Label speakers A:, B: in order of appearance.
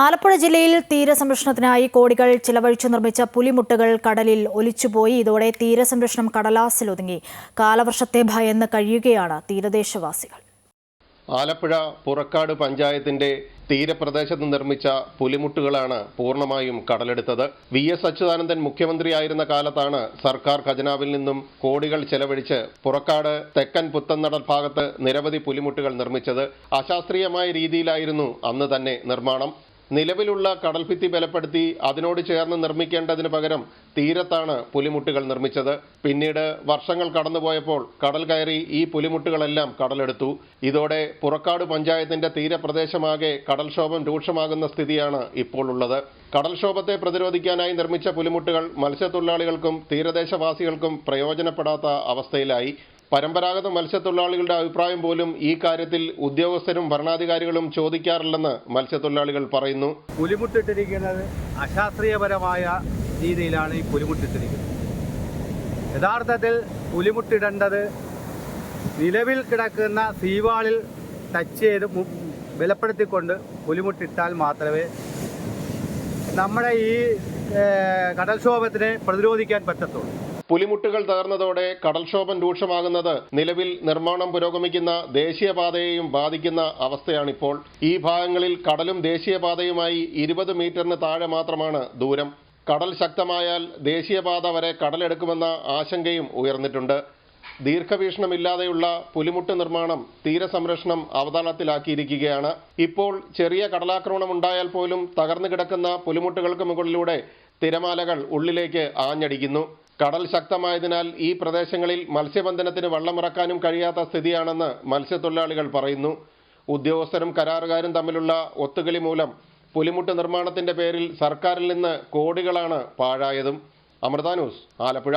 A: ആലപ്പുഴ ജില്ലയിൽ തീരസംരക്ഷണത്തിനായി കോടികൾ ചിലവഴിച്ച് നിർമ്മിച്ച പുലിമുട്ടുകൾ കടലിൽ ഒലിച്ചുപോയി. ഇതോടെ തീരസംരക്ഷണം കടലാസിലൊതുങ്ങി. കാലവർഷത്തെ ഭയന്ന് കഴിയുകയാണ് തീരദേശവാസികൾ.
B: ആലപ്പുഴ പുറക്കാട് പഞ്ചായത്തിന്റെ തീരപ്രദേശത്ത് നിർമ്മിച്ച പുലിമുട്ടുകളാണ് പൂർണമായും കടലെടുത്തത്. വി എസ് അച്യുതാനന്ദൻ മുഖ്യമന്ത്രിയായിരുന്ന കാലത്താണ് സർക്കാർ ഖജനാവിൽ നിന്നും കോടികൾ ചെലവഴിച്ച് പുറക്കാട് തെക്കൻ പുത്തൻനടൽ ഭാഗത്ത് നിരവധി പുലിമുട്ടുകൾ നിർമ്മിച്ചത്. അശാസ്ത്രീയമായ രീതിയിലായിരുന്നു അന്ന് തന്നെ നിർമ്മാണം. നിലവിലുള്ള കടൽഭിത്തി ബലപ്പെടുത്തി അതിനോട് ചേർന്ന് നിർമ്മിക്കേണ്ടതിന് പകരം തീരത്താണ് പുലിമുട്ടുകൾ നിർമ്മിച്ചത്. പിന്നീട് വർഷങ്ങൾ കടന്നുപോയപ്പോൾ കടൽ കയറി ഈ പുലിമുട്ടുകളെല്ലാം കടലെടുത്തു. ഇതോടെ പുറക്കാട് പഞ്ചായത്തിന്റെ തീരപ്രദേശമാകെ കടൽക്ഷോഭം രൂക്ഷമാകുന്ന സ്ഥിതിയാണ് ഇപ്പോൾ ഉള്ളത് കടൽക്ഷോഭത്തെ പ്രതിരോധിക്കാനായി നിർമ്മിച്ച പുലിമുട്ടുകൾ മത്സ്യത്തൊഴിലാളികൾക്കും തീരദേശവാസികൾക്കും പ്രയോജനപ്പെടാത്ത അവസ്ഥയിലായി. പരമ്പരാഗത മത്സ്യത്തൊഴിലാളികളുടെ അഭിപ്രായം പോലും ഈ കാര്യത്തിൽ ഉദ്യോഗസ്ഥരും ഭരണാധികാരികളും ചോദിക്കാറില്ലെന്ന് മത്സ്യത്തൊഴിലാളികൾ പറയുന്നു.
C: പുലിമുട്ടിട്ടിരിക്കുന്നത് അശാസ്ത്രീയപരമായ രീതിയിലാണ് ഈ പുലിമുട്ടിട്ടിരിക്കുന്നത് യഥാർത്ഥത്തിൽ പുലിമുട്ടിടേണ്ടത് നിലവിൽ കിടക്കുന്ന സീവാളിൽ ടച്ച് ചെയ്ത് വിലപ്പെടുത്തിക്കൊണ്ട് പുലിമുട്ടിട്ടാൽ മാത്രമേ നമ്മുടെ ഈ കടൽക്ഷോഭത്തിനെ പ്രതിരോധിക്കാൻ പറ്റത്തുള്ളൂ.
B: പുലിമുട്ടുകൾ തകർന്നതോടെ കടൽക്ഷോഭം രൂക്ഷമാകുന്നത് നിലവിൽ നിർമ്മാണം പുരോഗമിക്കുന്ന ദേശീയപാതയെയും ബാധിക്കുന്ന അവസ്ഥയാണിപ്പോൾ. ഈ ഭാഗങ്ങളിൽ കടലും ദേശീയപാതയുമായി ഇരുപത് മീറ്ററിന് താഴെ മാത്രമാണ് ദൂരം. കടൽ ശക്തമായാൽ ദേശീയപാത വരെ കടലെടുക്കുമെന്ന ആശങ്കയും ഉയർന്നിട്ടുണ്ട്. ദീർഘവീക്ഷണമില്ലാതെയുള്ള പുലിമുട്ട് നിർമ്മാണം തീരസംരക്ഷണം അവതാളത്തിലാക്കിയിരിക്കുകയാണ്. ഇപ്പോൾ ചെറിയ കടലാക്രമണം ഉണ്ടായാൽ പോലും തകർന്നു കിടക്കുന്ന പുലിമുട്ടുകൾക്ക് മുകളിലൂടെ തിരമാലകൾ ഉള്ളിലേക്ക് ആഞ്ഞടിക്കുന്നു. കടൽ ശക്തമായതിനാൽ ഈ പ്രദേശങ്ങളിൽ മത്സ്യബന്ധനത്തിന് വള്ളമിറക്കാനും കഴിയാത്ത സ്ഥിതിയാണെന്ന് മത്സ്യത്തൊഴിലാളികൾ പറയുന്നു. ഉദ്യോഗസ്ഥരും കരാറുകാരും തമ്മിലുള്ള ഒത്തുകളി മൂലം പുലിമുട്ട് നിർമ്മാണത്തിന്റെ പേരിൽ സർക്കാരിൽ നിന്ന് കോടികളാണ് പാഴായതും. അമൃത ന്യൂസ് ആലപ്പുഴ.